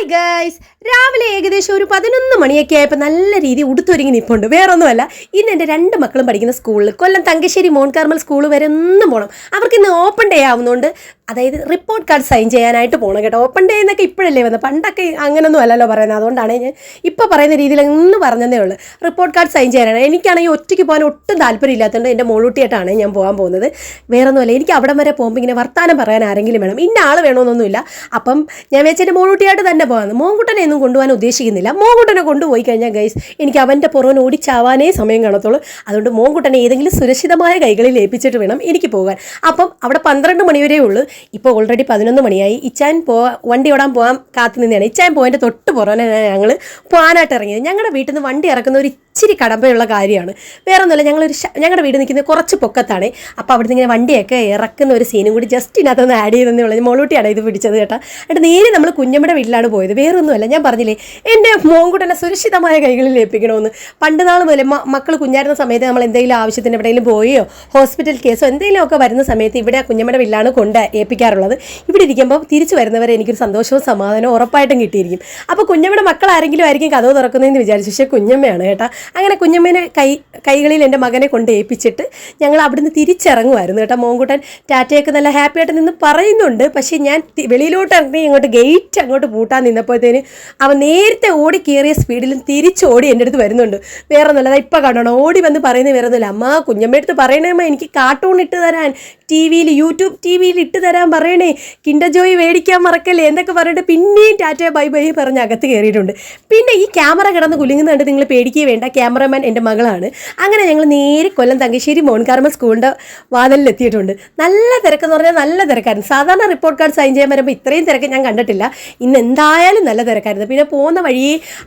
Hi guys രാവിലെ ഏകദേശം ഒരു പതിനൊന്ന് മണിയൊക്കെ ആയപ്പോൾ നല്ല രീതി ഉടുത്തൊരുങ്ങി നിൽപ്പുണ്ട് വേറൊന്നുമല്ല ഇന്ന് എന്റെ രണ്ട് മക്കളും പഠിക്കുന്ന സ്കൂളിൽ Kollam Thangassery Mount Carmel school വരെ ഒന്നും പോകണം അവർക്ക് ഇന്ന് ഓപ്പൺ ഡേ ആവുന്നതുകൊണ്ട് അതായത് റിപ്പോർട്ട് കാർഡ് സൈൻ ചെയ്യാനായിട്ട് പോകണം കേട്ടോ. ഓപ്പൺ ഡേ എന്നൊക്കെ ഇപ്പോഴല്ലേ വന്നത്? പണ്ടൊക്കെ അങ്ങനൊന്നും അല്ലല്ലോ പറയുന്നത്. അതുകൊണ്ടാണ് ഞാൻ ഇപ്പോൾ പറയുന്ന രീതിയിൽ ഒന്ന് പറഞ്ഞതേ ഉള്ളൂ. റിപ്പോർട്ട് കാർഡ് സൈൻ ചെയ്യാനാണ്. എനിക്കാണെങ്കിൽ ഒറ്റയ്ക്ക് പോകാൻ ഒട്ടും താല്പര്യമില്ലാത്തതുകൊണ്ട് എന്റെ മോളൂട്ടിയായിട്ടാണ് ഞാൻ പോകാൻ പോകുന്നത്. വേറൊന്നുമല്ല എനിക്ക് അവിടം വരെ പോകുമ്പോൾ ഇങ്ങനെ വർത്താനം പറയാൻ ആരെങ്കിലും വേണം. ഇന്ന ആൾ വേണമെന്നൊന്നുമില്ല. അപ്പം ഞാൻ വെച്ചിട്ട് മോളൂട്ടിയായിട്ട് തന്നെ പോകാമെന്ന്. മോങ്കുട്ടനെ ഒന്നും കൊണ്ടുപോകാൻ ഉദ്ദേശിക്കുന്നില്ല. മോങ്കുട്ടനെ കൊണ്ടുപോയി കഴിഞ്ഞാൽ ഗൈസ് എനിക്ക് അവന്റെ പുറവൻ ഓടിച്ചാവാനേ സമയം കാണത്തുള്ളൂ. അതുകൊണ്ട് മോങ്കുട്ടനെ ഏതെങ്കിലും സുരക്ഷിതമായ കൈകളിൽ ഏൽപ്പിച്ചിട്ട് വേണം എനിക്ക് പോകാൻ. അപ്പം അവിടെ പന്ത്രണ്ട് മണി വരെ ഉള്ളൂ. ഇപ്പോൾ ഓൾറെഡി പതിനൊന്ന് മണിയായി. ഇച്ചാൻ പോ വണ്ടി ഓടാൻ പോകാൻ കാത്തു നിന്നെയാണ് ഇച്ചാൻ പോയിന്റെ തൊട്ട് പുറമെ ഞങ്ങൾ പോകാനായിട്ട് ഇറങ്ങിയത്. ഞങ്ങളുടെ വീട്ടിൽ നിന്ന് വണ്ടി ഇറക്കുന്ന ഒരു ഇച്ചിരി കടമ്പയുള്ള കാര്യമാണ്. വേറെ ഒന്നുമില്ല ഞങ്ങളൊരു ഞങ്ങളുടെ വീട് നിൽക്കുന്നത് കുറച്ച് പൊക്കത്താണ്. അപ്പോൾ അവിടുന്ന് ഇങ്ങനെ വണ്ടിയൊക്കെ ഇറക്കുന്ന ഒരു സീനും കൂടി ജസ്റ്റ് ഇതിനകത്തൊന്ന് ആഡ് ചെയ്തെന്നേ പറഞ്ഞു മോളൂട്ടിയാണ് ഇത് പിടിച്ചത് കേട്ടോ. എന്നിട്ട് നേരെ നമ്മൾ കുഞ്ഞമ്മയുടെ വീട്ടിലാണ് പോയത്. വേറൊന്നുമല്ല ഞാൻ പറഞ്ഞില്ലേ എന്റെ മോങ്കുട്ടനെ സുരക്ഷിതമായ കൈകളിൽ ഏൽപ്പിക്കണമെന്ന് പണ്ട് നാൾ മുതലേ മക്കൾ കുഞ്ഞായിരുന്ന സമയത്ത് നമ്മൾ എന്തെങ്കിലും ആവശ്യത്തിന് എവിടെയെങ്കിലും പോയോ ഹോസ്പിറ്റൽ കേസോ എന്തെങ്കിലും ഒക്കെ വരുന്ന സമയത്ത് ഇവിടെ കുഞ്ഞമ്മയുടെ വീട്ടിലാണ് കൊണ്ട് ഏൽപ്പിക്കാറുള്ളത്. ഇവിടെ ഇരിക്കുമ്പോൾ തിരിച്ചു വരുന്നവരെ എനിക്കൊരു സന്തോഷവും സമാധാനവും ഉറപ്പായിട്ടും കിട്ടിയിരിക്കും. അപ്പോൾ കുഞ്ഞമ്മയുടെ മക്കൾ ആരെങ്കിലും ആയിരിക്കും കഥവ് തുറക്കുന്നതെന്ന് വിചാരിച്ചു. പക്ഷേ കുഞ്ഞമ്മയാണ് കേട്ടോ. അങ്ങനെ കുഞ്ഞമ്മേനെ കൈ കൈകളിൽ എന്റെ മകനെ കൊണ്ട് ഏൽപ്പിച്ചിട്ട് ഞങ്ങൾ അവിടുന്ന് തിരിച്ചിറങ്ങുമായിരുന്നു കേട്ടോ. മോങ്കുട്ടൻ ടാറ്റയൊക്കെ നല്ല ഹാപ്പി ആയിട്ട് നിന്ന് പറയുന്നുണ്ട്. പക്ഷേ ഞാൻ വെളിയിലോട്ട് ഇറങ്ങി ഇങ്ങോട്ട് ഗേറ്റ് അങ്ങോട്ട് പൂട്ടാൻ നിന്നപ്പോഴത്തേന് അവൻ നേരത്തെ ഓടി കയറിയ സ്പീഡിലും തിരിച്ചോടി എന്റെ അടുത്ത് വരുന്നുണ്ട്. വേറെ ഒന്നുമില്ല ഇപ്പം കാണണം ഓടി വന്ന് പറയുന്നത് വേറെ ഒന്നുമില്ല. അമ്മ കുഞ്ഞമ്മ അടുത്ത് പറയണേമ്മ എനിക്ക് കാർട്ടൂൺ ഇട്ട് തരാൻ ടി വിയിൽ യൂട്യൂബ് ടി വിയിൽ ഇട്ട് തരാൻ പറയണേ. കിൻഡർ ജോയി മേടിക്കാൻ മറക്കല്ലേ എന്നൊക്കെ പറഞ്ഞിട്ട് പിന്നെയും ടാറ്റ ബൈ ബൈ പറഞ്ഞ് അകത്ത് കയറിയിട്ടുണ്ട്. പിന്നെ ഈ ക്യാമറ കിടന്ന് കുലുങ്ങുന്നത് കണ്ട് നിങ്ങൾ പേടിക്കുകയും വേണ്ട. ക്യാമറമാൻ എന്റെ മകളാണ്. അങ്ങനെ ഞങ്ങൾ നേരെ കൊല്ലം തങ്കശ്ശേരി മോൺകാർമൽ സ്കൂളിന്റെ വാതിലിൽ എത്തിയിട്ടുണ്ട്. നല്ല തിരക്കെന്ന് പറഞ്ഞാൽ നല്ല തിരക്കായിരുന്നു. സാധാരണ റിപ്പോർട്ട് കാർഡ് സൈൻ ചെയ്യാൻ വരുമ്പോൾ ഇത്രയും തിരക്ക് ഞാൻ കണ്ടിട്ടില്ല. ഇന്ന് എന്തായാലും നല്ല തിരക്കായിരുന്നു. പിന്നെ പോകുന്ന വഴി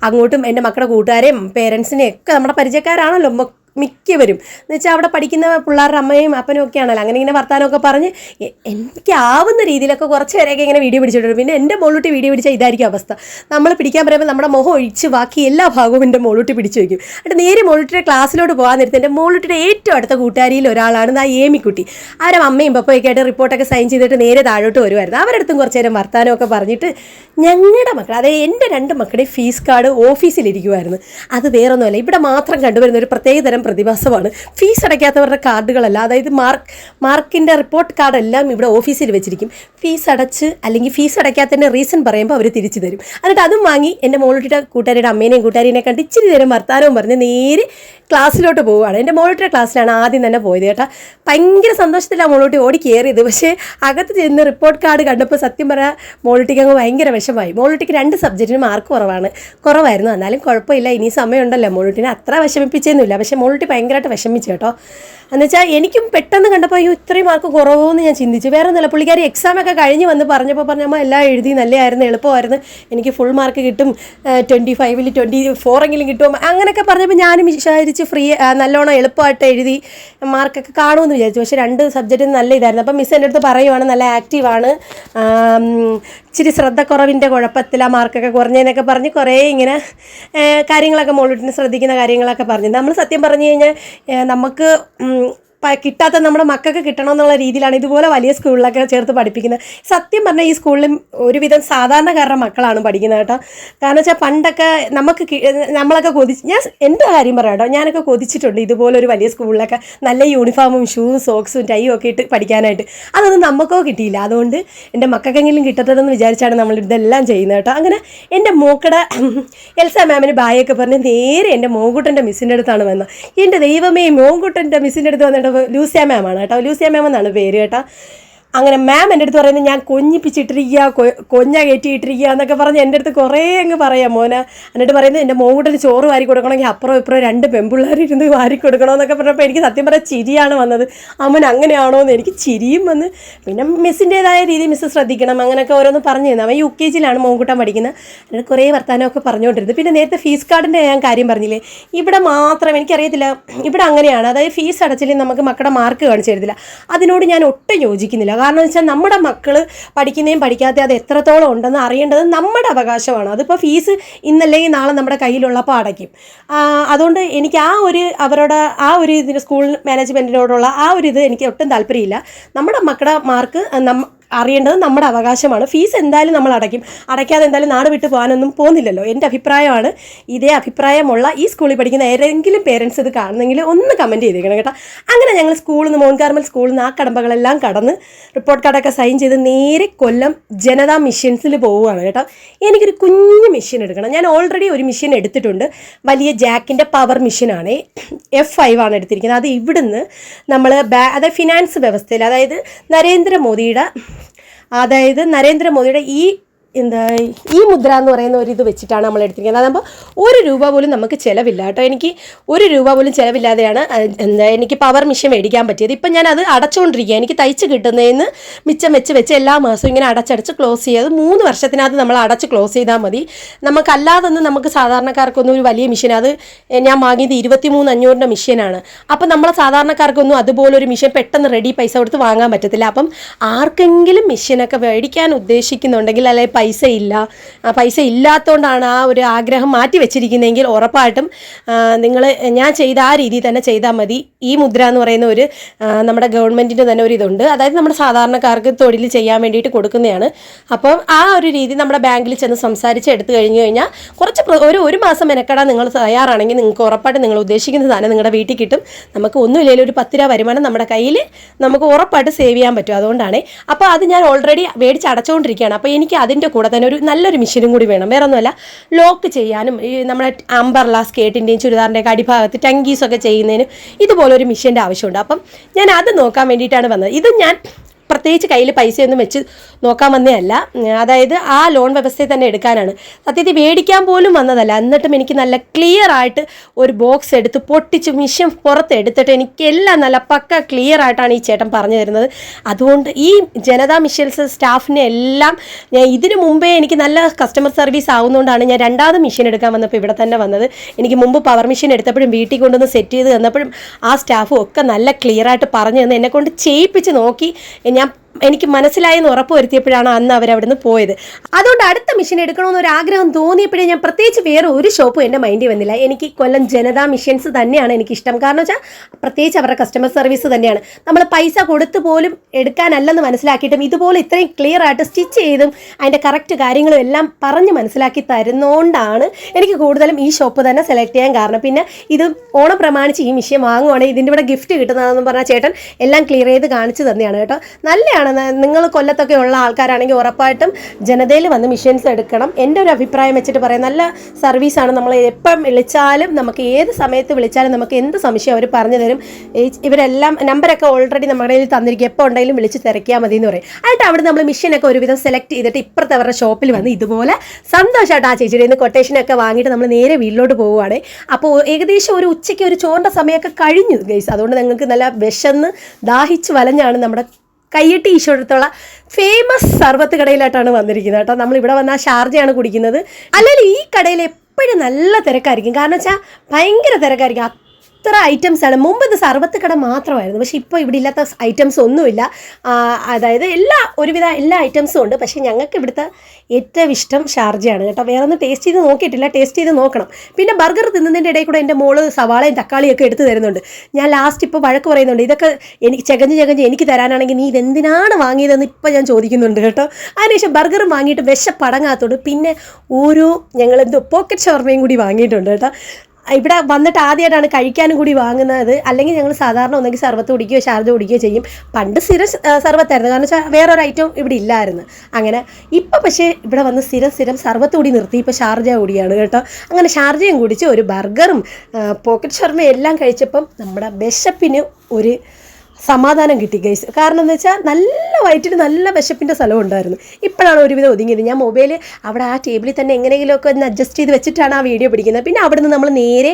അങ്ങോട്ടും എന്റെ മക്കളുടെ കൂട്ടുകാരെയും പേരൻസിനെയും ഒക്കെ നമ്മുടെ പരിചയക്കാരാണല്ലോ. മിക്കവരും. എന്ന് വെച്ചാൽ അവിടെ പഠിക്കുന്ന പിള്ളേരുടെ അമ്മയും അപ്പനും ഒക്കെ ആണല്ലോ. അങ്ങനെ ഇങ്ങനെ വർത്താനമൊക്കെ പറഞ്ഞ് എനിക്കാവുന്ന രീതിയിലൊക്കെ കുറച്ച് പേരെയൊക്കെ ഇങ്ങനെ വീഡിയോ പിടിച്ചിട്ടുണ്ട്. പിന്നെ എന്റെ മോളൂട്ടി വീഡിയോ പിടിച്ചാൽ ഇതായിരിക്കും അവസ്ഥ. നമ്മൾ പിടിക്കാൻ പറയുമ്പോൾ നമ്മുടെ മുഖം ഒഴിച്ച് ബാക്കി എല്ലാ ഭാഗവും എന്റെ മോളൂട്ടി പിടിച്ചു വയ്ക്കും എന്നിട്ട് നേരെ മോളൂട്ടിയുടെ ക്ലാസ്സിലോട്ട് പോകാൻ നേരത്തെ എന്റെ മോളൂട്ടിയുടെ ഏറ്റവും അടുത്ത കൂട്ടുകാരിയിൽ ഒരാളാണ് ആ ഏമിക്കുട്ടി. അവരെ അമ്മയും പപ്പയൊക്കെ ആയിട്ട് റിപ്പോർട്ടൊക്കെ സൈൻ ചെയ്തിട്ട് നേരെ താഴോട്ട് വരുമായിരുന്നു അവരടുത്തും കുറച്ച് നേരം വർത്താനമൊക്കെ പറഞ്ഞിട്ട് ഞങ്ങളുടെ മക്കൾ അതായത് എന്റെ രണ്ട് മക്കളുടെ ഫീസ് കാർഡ് ഓഫീസിലിരിക്കുമായിരുന്നു അത് വേറൊന്നുമല്ല. ഇവിടെ മാത്രം കണ്ടുവരുന്ന ഒരു പ്രത്യേക തരം പ്രതിഭാസമാണ്. ഫീസ് അടയ്ക്കാത്തവരുടെ കാർഡുകളല്ല. അതായത് മാർക്ക് മാർക്കിന്റെ റിപ്പോർട്ട് കാർഡെല്ലാം ഇവിടെ ഓഫീസിൽ വെച്ചിരിക്കും. ഫീസ് അടച്ച് അല്ലെങ്കിൽ ഫീസ് അടയ്ക്കാത്തതിന്റെ റീസൺ പറയുമ്പോൾ അവർ തിരിച്ചു തരും. എന്നിട്ട് അതും വാങ്ങി എന്റെ മോളുടെ കൂട്ടുകാരിയുടെ അമ്മേനെയും കൂട്ടുകാരിനെ കണ്ട് ഇച്ചിരി നേരം വർത്താനവും പറഞ്ഞ് നേരെ ക്ലാസ്സിലോട്ട് പോവുകയാണ്. എന്റെ മോളുടെ ക്ലാസ്സിലാണ് ആദ്യം തന്നെ പോയത് കേട്ടോ. ഭയങ്കര സന്തോഷത്തിലാണ് മോളൂട്ടി ഓടി കയറിയത് പക്ഷേ അകത്ത് ചെന്ന് റിപ്പോർട്ട് കാർഡ് കണ്ടപ്പോൾ സത്യം പറയാൻ മോളിട്ടിക്ക് അങ്ങ് ഭയങ്കര വിഷമായി മോളിട്ടിക്ക് രണ്ട് സബ്ജക്റ്റിന് മാർക്ക് കുറവാണ്. കുറവായിരുന്നു. എന്നാലും കുഴപ്പമില്ല. ഇനി സമയമുണ്ടല്ലോ മോളിട്ടിനെ. അത്ര വിഷമിപ്പിച്ചൊന്നുമില്ല. പക്ഷേ മോളൂട്ടി ഭയങ്കരമായിട്ട് വിഷമിച്ചു കേട്ടോ. എന്നുവെച്ചാൽ എനിക്കും പെട്ടെന്ന് കണ്ടപ്പോൾ അയ്യോ ഇത്രയും മാർക്ക് കുറവോന്ന് ഞാൻ ചിന്തിച്ചു. വേറെ ഒന്നുമില്ല പുള്ളിക്കാരി എക്സാം ഒക്കെ കഴിഞ്ഞ് വന്ന് പറഞ്ഞപ്പോൾ പറഞ്ഞമ്മ എല്ലാം എഴുതി നല്ലതായിരുന്നു എളുപ്പമായിരുന്നു. എനിക്ക് ഫുൾ മാർക്ക് കിട്ടും. ട്വന്റി ഫൈവിൽ ട്വന്റി ഫോറെങ്കിലും കിട്ടും. അങ്ങനെയൊക്കെ പറഞ്ഞപ്പോൾ ഞാനും വിചാരിച്ച് ഫ്രീ നല്ലോണം എളുപ്പമായിട്ട് എഴുതി മാർക്കൊക്കെ കാണുമെന്ന് വിചാരിച്ചു. പക്ഷേ രണ്ട് സബ്ജക്റ്റും നല്ല ഇതായിരുന്നു. അപ്പം മിസ് എന്റെ അടുത്ത് പറയുവാണ് നല്ല ആക്റ്റീവാണ് ഇച്ചിരി ശ്രദ്ധക്കുറവിന്റെ കുഴപ്പത്തിൽ ആ മാർക്കൊക്കെ കുറഞ്ഞതിനൊക്കെ പറഞ്ഞ് കുറേ ഇങ്ങനെ കാര്യങ്ങളൊക്കെ മോളിട്ടിന് ശ്രദ്ധിക്കുന്ന കാര്യങ്ങളൊക്കെ പറഞ്ഞു. നമ്മൾ സത്യം പറഞ്ഞു കഴിഞ്ഞാൽ ഏ, നമുക്ക് കിട്ടാത്ത നമ്മുടെ മക്കൾക്ക് കിട്ടണമെന്നുള്ള രീതിയിലാണ് ഇതുപോലെ വലിയ സ്കൂളിലൊക്കെ ചേർത്ത് പഠിപ്പിക്കുന്നത്. സത്യം പറഞ്ഞാൽ ഈ സ്കൂളിലും ഒരുവിധം സാധാരണക്കാരുടെ മക്കളാണ് പഠിക്കുന്നത് കേട്ടോ. കാരണം വെച്ചാൽ പണ്ടൊക്കെ നമുക്ക് നമ്മളൊക്കെ കൊതിച്ച് ഞാൻ എന്താ കാര്യം പറയാം കേട്ടോ ഞാനൊക്കെ കൊതിച്ചിട്ടുണ്ട് ഇതുപോലെ ഒരു വലിയ സ്കൂളിലൊക്കെ നല്ല യൂണിഫോമും ഷൂവും സോക്സും ടൈയും ഒക്കെ ഇട്ട് പഠിക്കാനായിട്ട്. അതൊന്നും നമുക്കോ കിട്ടിയില്ല. അതുകൊണ്ട് എന്റെ മക്കൾക്കെങ്കിലും കിട്ടട്ടെന്ന് വിചാരിച്ചാണ് നമ്മൾ ഇതെല്ലാം ചെയ്യുന്നത് കേട്ടോ. അങ്ങനെ എന്റെ മോക്കടെ എൽസ മാമിന് ബായൊക്കെ പറഞ്ഞ് നേരെ എന്റെ മോങ്കുട്ടന്റെ മിസ്സിന്റെ അടുത്താണ് വന്നത്. എന്റെ ദൈവമേ മോങ്കുട്ടന്റെ മിസ്സിന്റെ അടുത്ത് വന്നിട്ട് ലൂസിയ മാമാണ് കേട്ടോ. ലൂസിയ മാം എന്നാണ് പേര് കേട്ടോ. അങ്ങനെ മാം എന്റെ അടുത്ത് പറയുന്നത് ഞാൻ കൊഞ്ഞിപ്പിച്ചിട്ടിരിക്കുക കൊഞ്ഞ കയറ്റിയിട്ടിരിക്കുക എന്നൊക്കെ പറഞ്ഞ് എന്റെ അടുത്ത് കുറേ അങ്ങ് പറയാം. മോനെ എന്നിട്ട് പറയുന്നത് എന്റെ മോങ്കുട്ടന് ചോറ് വാരി കൊടുക്കണമെങ്കിൽ അപ്പുറം ഇപ്പുറം രണ്ട് പെമ്പിള്ളേർ ഇരുന്ന് വാരി കൊടുക്കണമെന്നൊക്കെ പറഞ്ഞപ്പോൾ എനിക്ക് സത്യം പറഞ്ഞാൽ ചിരിയാണ് വന്നത്. അമ്മൻ അങ്ങനെയാണോ എന്ന് എനിക്ക് ചിരിയും വന്ന് പിന്നെ മിസ്സിന്റേതായ രീതി മിസ്സ് ശ്രദ്ധിക്കണം അങ്ങനെയൊക്കെ ഓരോന്ന് പറഞ്ഞു തരുന്നത് അവൻ യു കെ ജിയിലാണ് മോങ്കൂട്ടൻ പഠിക്കുന്നത്. എന്നിട്ട് കുറേ വർത്തമാനമൊക്കെ പറഞ്ഞുകൊണ്ടിരുന്നത് പിന്നെ നേരത്തെ ഫീസ് കാർഡിന്റെ ഞാൻ കാര്യം പറഞ്ഞില്ലേ? ഇവിടെ മാത്രം എനിക്കറിയത്തില്ല. ഇവിടെ അങ്ങനെയാണ്. അതായത് ഫീസ് അടച്ചില്ലെങ്കിൽ നമുക്ക് മക്കളുടെ മാർക്ക് കാണിച്ചു തരത്തില്ല. അതിനോട് ഞാൻ ഒട്ടും യോജിക്കുന്നില്ല. കാരണം വെച്ചാൽ നമ്മുടെ മക്കൾ പഠിക്കുന്നതും പഠിക്കാത്ത അത് എത്രത്തോളം ഉണ്ടെന്ന് അറിയേണ്ടത് നമ്മുടെ അവകാശമാണ്. അതിപ്പോൾ ഫീസ് ഇന്നല്ലെങ്കിൽ നാളെ നമ്മുടെ കയ്യിലുള്ളപ്പോൾ അടയ്ക്കും. അതുകൊണ്ട് എനിക്ക് ആ ഒരു അവരുടെ ആ ഒരു ഇതിന് സ്കൂൾ മാനേജ്മെന്റിനോടുള്ള ആ ഒരു ഇത് എനിക്ക് ഒട്ടും താല്പര്യമില്ല. നമ്മുടെ മക്കളുടെ മാർക്ക് അറിയേണ്ടത് നമ്മുടെ അവകാശമാണ്. ഫീസ് എന്തായാലും നമ്മൾ അടയ്ക്കും. അടയ്ക്കാതെ എന്തായാലും നാട് വിട്ട് പോകാനൊന്നും പോകുന്നില്ലല്ലോ. എന്റെ അഭിപ്രായമാണ് ഇതേ അഭിപ്രായമുള്ള ഈ സ്കൂളിൽ പഠിക്കുന്ന ഏതെങ്കിലും പേരൻസ് ഇത് കാണുന്നെങ്കിൽ ഒന്ന് കമന്റ് ചെയ്തേക്കണം കേട്ടോ. അങ്ങനെ ഞങ്ങൾ സ്കൂളിൽ നിന്ന് മോൻകാർമൽ സ്കൂളിൽ നിന്ന് ആ കടമ്പകളെല്ലാം കടന്ന് റിപ്പോർട്ട് കാർഡൊക്കെ സൈൻ ചെയ്ത് നേരെ കൊല്ലം ജനതാ മിഷൻസിൽ പോവുകയാണ് കേട്ടോ. എനിക്കൊരു കുഞ്ഞു മെഷീൻ എടുക്കണം. ഞാൻ ഓൾറെഡി ഒരു മെഷീൻ എടുത്തിട്ടുണ്ട്. വലിയ ജാക്കിന്റെ പവർ മെഷീനാണ് എഫ് ഫൈവ് ആണ് എടുത്തിരിക്കുന്നത്. അത് ഇവിടുന്ന് നമ്മൾ ബാ അതായത് ഫിനാൻസ് വ്യവസ്ഥയിൽ അതായത് നരേന്ദ്രമോദിയുടെ അതായത് നരേന്ദ്രമോദിയുടെ ഈ എന്താ ഈ മുദ്ര എന്ന് പറയുന്ന ഒരു ഇത് വെച്ചിട്ടാണ് നമ്മൾ എടുത്തിരിക്കുന്നത്. അതാകുമ്പോൾ ഒരു രൂപ പോലും നമുക്ക് ചിലവില്ല കേട്ടോ. എനിക്ക് ഒരു രൂപ പോലും ചിലവില്ലാതെയാണ് എന്താ എനിക്ക് പവർ മിഷൻ മേടിക്കാൻ പറ്റിയത്. ഇപ്പം ഞാൻ അത് അടച്ചുകൊണ്ടിരിക്കുക എനിക്ക് തയ്ച്ച് കിട്ടുന്നതിന് മിച്ചം വെച്ച് വെച്ച് എല്ലാ മാസവും ഇങ്ങനെ അടച്ചടച്ച് ക്ലോസ് ചെയ്ത് മൂന്ന് വർഷത്തിനകത്ത് നമ്മൾ അടച്ച് ക്ലോസ് ചെയ്താൽ മതി. നമുക്കല്ലാതൊന്നും നമുക്ക് സാധാരണക്കാർക്കൊന്നും ഒരു വലിയ മിഷൻ അത് ഞാൻ വാങ്ങിയത് ഇരുപത്തി മൂന്ന് അഞ്ഞൂറിന്റെ മിഷ്യനാണ് അപ്പം നമ്മളെ സാധാരണക്കാർക്കൊന്നും അതുപോലൊരു മിഷൻ പെട്ടെന്ന് റെഡി പൈസ കൊടുത്ത് വാങ്ങാൻ പറ്റത്തില്ല. അപ്പം ആർക്കെങ്കിലും മിഷ്യനൊക്കെ മേടിക്കാൻ ഉദ്ദേശിക്കുന്നുണ്ടെങ്കിൽ അല്ലെങ്കിൽ പൈസ ഇല്ല ആ പൈസ ഇല്ലാത്തതുകൊണ്ടാണ് ആ ഒരു ആഗ്രഹം മാറ്റി വെച്ചിരിക്കുന്നതെങ്കിൽ ഉറപ്പായിട്ടും നിങ്ങൾ ഞാൻ ചെയ്ത ആ രീതിയിൽ തന്നെ ചെയ്താൽ മതി. ഈ മുദ്ര എന്ന് പറയുന്ന ഒരു നമ്മുടെ ഗവൺമെന്റിന്റെ തന്നെ ഒരു ഇതുണ്ട്. അതായത് നമ്മുടെ സാധാരണക്കാർക്ക് തൊഴിൽ ചെയ്യാൻ വേണ്ടിയിട്ട് കൊടുക്കുന്നതാണ്. അപ്പം ആ ഒരു രീതി നമ്മുടെ ബാങ്കിൽ ചെന്ന് സംസാരിച്ച് എടുത്തു കഴിഞ്ഞു കഴിഞ്ഞാൽ കുറച്ച് ഒരു ഒരു മാസം മെനക്കെടാൻ നിങ്ങൾ തയ്യാറാണെങ്കിൽ നിങ്ങൾക്ക് ഉറപ്പായിട്ട് നിങ്ങൾ ഉദ്ദേശിക്കുന്ന സാധനം നിങ്ങളുടെ വീട്ടിൽ കിട്ടും. നമുക്ക് ഒന്നുമില്ലെങ്കിലും ഒരു പത്ത് രൂപ വരുമാനം നമ്മുടെ കയ്യിൽ നമുക്ക് ഉറപ്പായിട്ട് സേവ് ചെയ്യാൻ പറ്റും. അതുകൊണ്ടാണ്. അപ്പോൾ അത് ഞാൻ ഓൾറെഡി മേടിച്ച് അടച്ചുകൊണ്ടിരിക്കുകയാണ്. അപ്പോൾ എനിക്ക് അതിന്റെ കൂടെ തന്നെ ഒരു നല്ലൊരു മെഷീനും കൂടി വേണം. വേറെ ഒന്നുമല്ല ലോക്ക് ചെയ്യാനും ഈ നമ്മുടെ അമ്പർല സ്കേട്ടിന്റെയും ചുരിദാറിന്റെയൊക്കെ അടിഭാഗത്ത് ടങ്കീസൊക്കെ ചെയ്യുന്നതിനും ഇതുപോലൊരു മെഷീന്റെ ആവശ്യമുണ്ട്. അപ്പം ഞാൻ അത് നോക്കാൻ വേണ്ടിയിട്ടാണ് വന്നത്. ഇത് ഞാൻ പ്രത്യേകിച്ച് കയ്യിൽ പൈസയൊന്നും വെച്ച് നോക്കാൻ വന്നേ അല്ല അതായത് ആ ലോൺ വ്യവസ്ഥയിൽ തന്നെ എടുക്കാനാണ്. സത്യത്തിൽ മേടിക്കാൻ പോലും വന്നതല്ല. എന്നിട്ടും എനിക്ക് നല്ല ക്ലിയർ ആയിട്ട് ഒരു ബോക്സ് എടുത്ത് പൊട്ടിച്ച് മിഷൻ പുറത്ത് എടുത്തിട്ട് എനിക്ക് എല്ലാം നല്ല പക്ക ക്ലിയർ ആയിട്ടാണ് ഈ ചേട്ടൻ പറഞ്ഞു തരുന്നത്. അതുകൊണ്ട് ഈ ജനതാ മിഷൻസ് സ്റ്റാഫിനെ എല്ലാം ഞാൻ ഇതിനു മുമ്പേ എനിക്ക് നല്ല കസ്റ്റമർ സർവീസ് ആവുന്നതുകൊണ്ടാണ് ഞാൻ രണ്ടാമത് മിഷൻ എടുക്കാൻ വന്നപ്പോൾ ഇവിടെ തന്നെ വന്നത്. എനിക്ക് മുമ്പ് പവർ മെഷീൻ എടുത്തപ്പോഴും വീട്ടിൽ കൊണ്ടുവന്ന് സെറ്റ് ചെയ്ത് തന്നപ്പോഴും ആ സ്റ്റാഫും ഒക്കെ നല്ല ക്ലിയർ ആയിട്ട് പറഞ്ഞു തന്ന്. എന്നെ കൊണ്ട് ചെയ്യിപ്പിച്ച് നോക്കി. ഞാൻ я എനിക്ക് മനസ്സിലായെന്ന് ഉറപ്പ് വരുത്തിയപ്പോഴാണ് അന്ന് അവർ അവിടുന്ന് പോയത്. അതുകൊണ്ട് അടുത്ത മിഷൻ എടുക്കണമെന്ന് ഒരു ആഗ്രഹം തോന്നിയപ്പോഴേ ഞാൻ പ്രത്യേകിച്ച് വേറെ ഒരു ഷോപ്പും എന്റെ മൈൻഡിൽ വന്നില്ല. എനിക്ക് കൊല്ലം ജനതാ മിഷൻസ് തന്നെയാണ് എനിക്ക് ഇഷ്ടം. കാരണം വെച്ചാൽ പ്രത്യേകിച്ച് അവരുടെ കസ്റ്റമർ സർവീസ് തന്നെയാണ്. നമ്മൾ പൈസ കൊടുത്തു പോലും എടുക്കാനല്ലെന്ന് മനസ്സിലാക്കിയിട്ടും ഇതുപോലെ ഇത്രയും ക്ലിയർ ആയിട്ട് സ്റ്റിച്ച് ചെയ്തും അതിന്റെ കറക്റ്റ് കാര്യങ്ങളും എല്ലാം പറഞ്ഞ് മനസ്സിലാക്കി തരുന്നതുകൊണ്ടാണ് എനിക്ക് കൂടുതലും ഈ ഷോപ്പ് തന്നെ സെലക്ട് ചെയ്യാൻ കാരണം. പിന്നെ ഇത് ഓണം പ്രമാണിച്ച് ഈ മിഷൻ വാങ്ങുവാണെങ്കിൽ ഇതിന്റെ ഇവിടെ ഗിഫ്റ്റ് കിട്ടുന്നതെന്ന് പറഞ്ഞാൽ ചേട്ടൻ എല്ലാം ക്ലിയർ ചെയ്ത് കാണിച്ചു തന്നെയാണ് കേട്ടോ. നല്ലതാണ് ന- നിങ്ങൾ കൊല്ലത്തൊക്കെ ഉള്ള ആൾക്കാരാണെങ്കിൽ ഉറപ്പായിട്ടും ജനതയിൽ വന്ന് മിഷൻസ് എടുക്കണം. എന്റെ ഒരു അഭിപ്രായം വെച്ചിട്ട് പറയാം. നല്ല സർവീസാണ് നമ്മൾ എപ്പം വിളിച്ചാലും നമുക്ക് ഏത് സമയത്ത് വിളിച്ചാലും നമുക്ക് എന്ത് സംശയം അവർ പറഞ്ഞു തരും. ഇവരെല്ലാം നമ്പറൊക്കെ ഓൾറെഡി നമ്മുടെ കയ്യിൽ തന്നിരിക്കും. എപ്പോൾ ഉണ്ടെങ്കിലും വിളിച്ച് തിരക്കിയാൽ മതി എന്ന് പറയും. ആയിട്ട് അവിടെ നമ്മൾ മിഷനൊക്കെ ഒരുവിധം സെലക്ട് ചെയ്തിട്ട് ഇപ്പുറത്തെ അവരുടെ ഷോപ്പിൽ വന്ന് ഇതുപോലെ സന്തോഷമായിട്ട് ആ ചേച്ചിയുടെ നിന്ന് കൊട്ടേഷനൊക്കെ വാങ്ങിയിട്ട് നമ്മൾ നേരെ വീട്ടിലോട്ട് പോവുകയാണ് അപ്പോൾ ഏകദേശം ഒരു ഉച്ചയ്ക്ക് ഒരു ചോറിന്റെ സമയമൊക്കെ കഴിഞ്ഞു ഗൈസ് അതുകൊണ്ട് നിങ്ങൾക്ക് നല്ല വിശന്ന് ദാഹിച്ച് വലഞ്ഞാണ് നമ്മുടെ കയ്യെട്ടി അടുത്തുള്ള ഫേമസ് സർവത്ത് കടയിലായിട്ടാണ് വന്നിരിക്കുന്നത് കേട്ടോ. നമ്മൾ ഇവിടെ വന്ന ഷാർജയാണ് കുടിക്കുന്നത്. അല്ലെങ്കിൽ ഈ കടയിൽ എപ്പോഴും നല്ല തിരക്കായിരിക്കും. കാരണം വെച്ചാൽ ഭയങ്കര തിരക്കായിരിക്കും. അത്ര ഐറ്റംസ് ആണ് മുമ്പ് ഇത് സർവത്ത് കട മാത്രമായിരുന്നു. പക്ഷേ ഇപ്പോൾ ഇവിടെ ഇല്ലാത്ത ഐറ്റംസ് ഒന്നുമില്ല. അതായത് എല്ലാ ഒരുവിധ എല്ലാ ഐറ്റംസും ഉണ്ട്. പക്ഷേ ഞങ്ങൾക്ക് ഇവിടുത്തെ ഏറ്റവും ഇഷ്ടം ഷാർജയാണ് കേട്ടോ. വേറെ ഒന്നും ടേസ്റ്റ് ചെയ്ത് നോക്കിയിട്ടില്ല. ടേസ്റ്റ് ചെയ്ത് നോക്കണം. പിന്നെ ബർഗർ തിന്നുന്നതിന്റെ ഇടയിൽ കൂടെ എന്റെ മോൾ സവാളയും തക്കാളിയും ഒക്കെ എടുത്ത് തരുന്നുണ്ട്. ഞാൻ ലാസ്റ്റ് ഇപ്പോൾ വഴക്ക് പറയുന്നുണ്ട്. ഇതൊക്കെ എനിക്ക് ചകഞ്ഞ് ചകഞ്ഞ് എനിക്ക് തരാനാണെങ്കിൽ നീ ഇതെന്തിനാണ് വാങ്ങിയതെന്ന് ഇപ്പോൾ ഞാൻ ചോദിക്കുന്നുണ്ട് കേട്ടോ. അതിനുശേഷം ബർഗർ വാങ്ങിയിട്ട് വിശപ്പടങ്ങാത്തോണ്ട് പിന്നെ ഓരോ ഞങ്ങൾ എന്തോ പോക്കറ്റ് ഷവർമയും കൂടി വാങ്ങിയിട്ടുണ്ട് കേട്ടോ. ഇവിടെ വന്നിട്ട് ആദ്യമായിട്ടാണ് കഴിക്കാനും കൂടി വാങ്ങുന്നത്. അല്ലെങ്കിൽ ഞങ്ങൾ സാധാരണ ഒന്നെങ്കിൽ സർവത്ത് കുടിക്കുകയോ ശാരദ കുടിക്കുകയോ ചെയ്യും. പണ്ട് സ്ഥിരം സർവത്തായിരുന്നു. കാരണം വെച്ചാൽ വേറൊരു ഐറ്റം ഇവിടെ ഇല്ലായിരുന്നു. അങ്ങനെ ഇപ്പം പക്ഷേ ഇവിടെ വന്ന് സ്ഥിരം സ്ഥിരം സർവത്ത് കൂടി നിർത്തി. ഇപ്പോൾ ഷാർജ കൂടിയാണ് കേട്ടോ. അങ്ങനെ ഷാർജയും കുടിച്ച് ഒരു ബർഗറും പോക്കറ്റ് ഷർമയും എല്ലാം കഴിച്ചപ്പം നമ്മുടെ വിശപ്പിന് ഒരു സമാധാനം കിട്ടി ഗൈസ് കാരണം എന്ന് വെച്ചാൽ നല്ല വയറ്റിൽ നല്ല വിശപ്പിന്റെ സ്ഥലം ഉണ്ടായിരുന്നു. ഇപ്പോഴാണ് ഒരുവിധം ഒതുങ്ങിയത്. ഞാൻ മൊബൈൽ അവിടെ ആ ടേബിളിൽ തന്നെ എങ്ങനെയെങ്കിലുമൊക്കെ ഒന്ന് അഡ്ജസ്റ്റ് ചെയ്ത് വെച്ചിട്ടാണ് ആ വീഡിയോ പിടിക്കുന്നത്. പിന്നെ അവിടുന്ന് നമ്മൾ നേരെ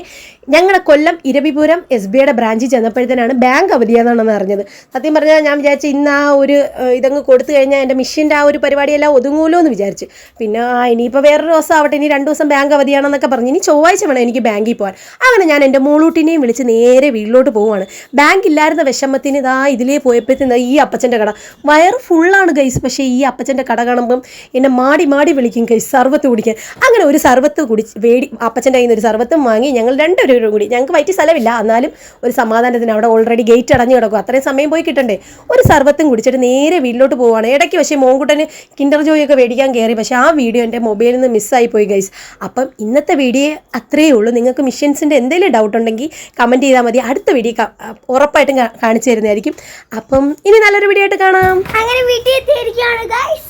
ഞങ്ങളുടെ കൊല്ലം ഇരവിപുരം എസ് ബി ഐയുടെ ബ്രാഞ്ചിൽ ചെന്നപ്പോഴത്തേനാണ് ബാങ്ക് അവധിയാണെന്നാണ് അറിഞ്ഞത്. സത്യം പറഞ്ഞാൽ ഞാൻ വിചാരിച്ചു ഇന്ന് ആ ഒരു ഇതങ്ങ് കൊടുത്തു കഴിഞ്ഞാൽ എന്റെ മിഷ്യന്റെ ആ ഒരു പരിപാടിയെല്ലാം ഒതുങ്ങുമല്ലോ എന്ന് വിചാരിച്ചു. പിന്നെ ആ ഇനിയിപ്പോൾ വേറൊരു ദിവസം ആവട്ടെ ഇനി രണ്ട് ദിവസം ബാങ്ക് അവധിയാണെന്നൊക്കെ പറഞ്ഞ് ഇനി ചൊവ്വാഴ്ച വേണം എനിക്ക് ബാങ്കിൽ പോകാൻ അങ്ങനെ ഞാൻ എന്റെ മൂളൂട്ടിനെയും വിളിച്ച് നേരെ വീട്ടിലോട്ട് പോവുകയാണ്. ബാങ്ക് ഇല്ലായിരുന്ന വിഷമത്തിന് ഇതാ ഇതിലേ പോയപ്പോഴത്തേന് ഈ അപ്പച്ചന്റെ കട. വയറ് ഫുള്ളാണ് ഗൈസ് പക്ഷേ ഈ അപ്പച്ചന്റെ കട കാണുമ്പം എന്നെ മാടി മാടി വിളിക്കും ഗൈസ് സർവത്ത് കുടിക്കാൻ. അങ്ങനെ ഒരു സർവത്ത് കുടി വേടി അപ്പച്ചന്റെ കയ്യിൽ നിന്ന് ഒരു സർവത്തും വാങ്ങി ഞങ്ങൾ രണ്ടുപേരും കൂടി. ഞങ്ങൾക്ക് വൈറ്റ് സ്ഥലമില്ല. എന്നാലും ഒരു സമാധാനത്തിന് അവിടെ ഓൾറെഡി ഗേറ്റ് അടഞ്ഞു കിടക്കും. അത്രയും സമയം പോയി കിട്ടണ്ടേ? ഒരു സർവത്തും കുടിച്ചിട്ട് നേരെ വീട്ടിലോട്ട് പോവാണ്. ഇടയ്ക്ക് പക്ഷേ മോങ്കുട്ടന് കിൻഡർ ജോയ് ഒക്കെ മേടിക്കാൻ കയറി പക്ഷേ ആ വീഡിയോ എന്റെ മൊബൈലിൽ നിന്ന് മിസ്സായി പോയി ഗൈസ് അപ്പം ഇന്നത്തെ വീഡിയോ അത്രയേ ഉള്ളൂ. നിങ്ങൾക്ക് മിഷൻസിന്റെ എന്തെങ്കിലും ഡൗട്ട് ഉണ്ടെങ്കിൽ കമന്റ് ചെയ്താൽ മതി. അടുത്ത വീഡിയോ ഉറപ്പായിട്ടും കാണിച്ചു കാണിച്ചു തരുന്നതായിരിക്കും അപ്പം ഇനി നല്ലൊരു വീഡിയോ ആയിട്ട് കാണാം. അങ്ങനെ വീട്ടിൽ എത്തിയിരിക്കുകയാണ് ഗൈസ്